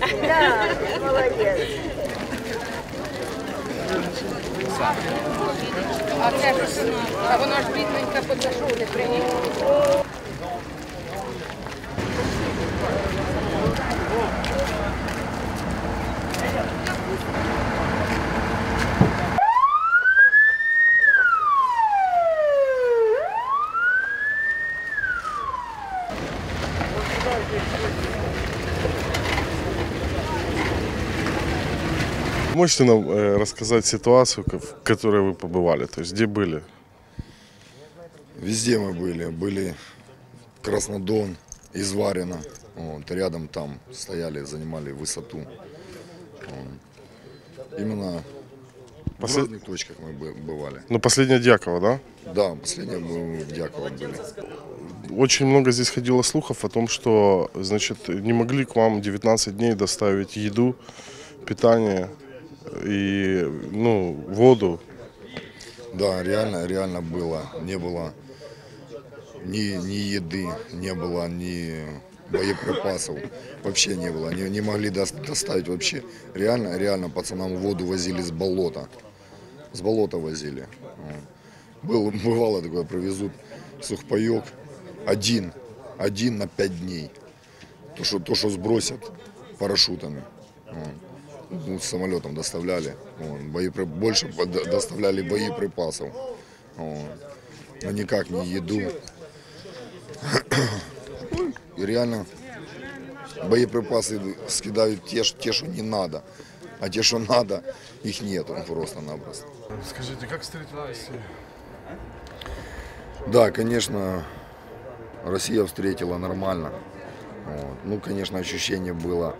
Да, молодец. А це ж а вона ж бідненька подошов, не приїхала. Можете нам э, рассказать ситуацию, в которой вы побывали? То есть где были? Везде мы были. Были Краснодон, Изварина. Вот, рядом там стояли, занимали высоту. Именно в Послед- разных точках мы бы- бывали. Ну, последняя Дьякова, да? Да, последнее мы в Дьяково были. Очень много здесь ходило слухов о том, что, значит, не могли к вам 19 дней доставить еду, питание и, ну, воду. Да, реально, реально было. Не было ни, ни еды, не было ни боеприпасов. Вообще не было. Не, не могли дос- доставить вообще. Реально, реально пацанам воду возили с болота. С болота возили. Вот. Был, бывало такое, привезут сухпайок один, один на пять дней. То, что, то, что сбросят парашютами. Вот. Ну, самолетом доставляли. Вот. Боепри- Больше доставляли боеприпасов. Вот. Но никак не еду. И реально боеприпасы скидают те, те, что не надо. А те, что надо, их нету просто-напросто. Скажите, как встретила Россия? Да, конечно, Россия встретила нормально. Вот. Ну, конечно, ощущение было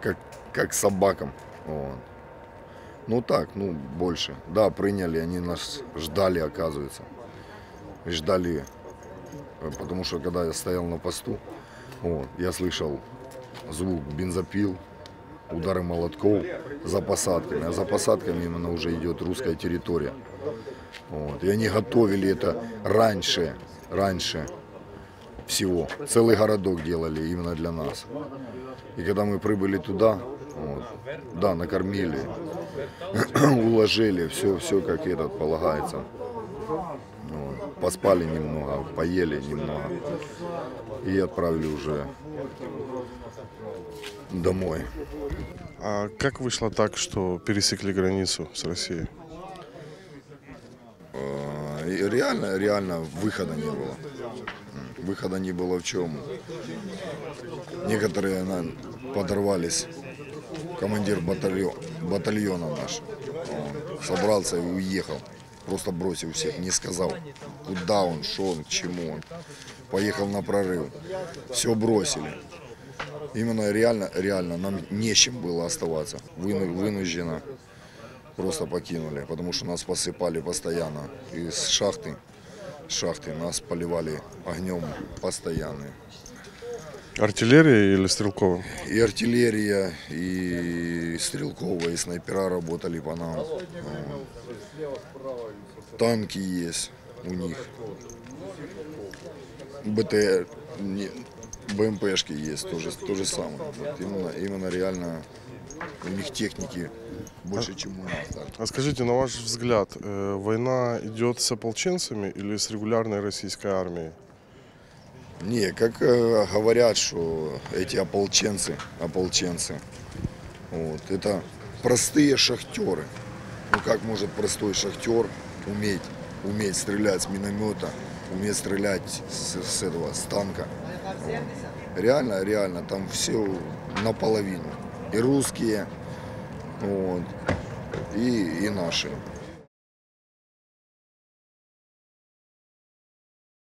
как, как собакам. Вот. Ну так, ну больше. Да, приняли, они нас ждали, оказывается. Ждали, э, потому что когда я стоял на посту, вот, я слышал звук бензопил, удары молотков за посадками. А за посадками именно уже идет русская территория. Вот. И они готовили это раньше, раньше всего. Целый городок делали именно для нас. И когда мы прибыли туда, вот, да, накормили, уложили, все, все как этот полагается. Вот. Поспали немного, поели немного и отправили уже домой. А как вышло так, что пересекли границу с Россией? Реально, реально выхода не было. Выхода не было в чем. Некоторые на- подорвались. Командир батальон, батальона наш он собрался и уехал. Просто бросил всех, не сказал, куда он, что он, к чему он. Поехал на прорыв. Все бросили. Именно реально, реально, нам не с чем было оставаться. Выну- вынужденно просто покинули, потому что нас посыпали постоянно. Из шахты, шахты нас поливали огнем постоянно. Артиллерия или стрелковым? И артиллерия, и стрелковая, и снайпера работали по нам. Танки есть у них. БТР, БМПшки есть, тоже, то же самое. Вот именно, именно реально у них техники больше, чем у нас. даже. А скажите, на ваш взгляд, э, война идет с ополченцами или с регулярной российской армией? Не, как э, говорят, что эти ополченцы, ополченцы, вот, это простые шахтеры. Ну как может простой шахтер уметь, уметь стрелять с миномета, уметь стрелять с, с этого, с танка? Вот. Реально, реально, там все наполовину. И русские, вот, и, и наши.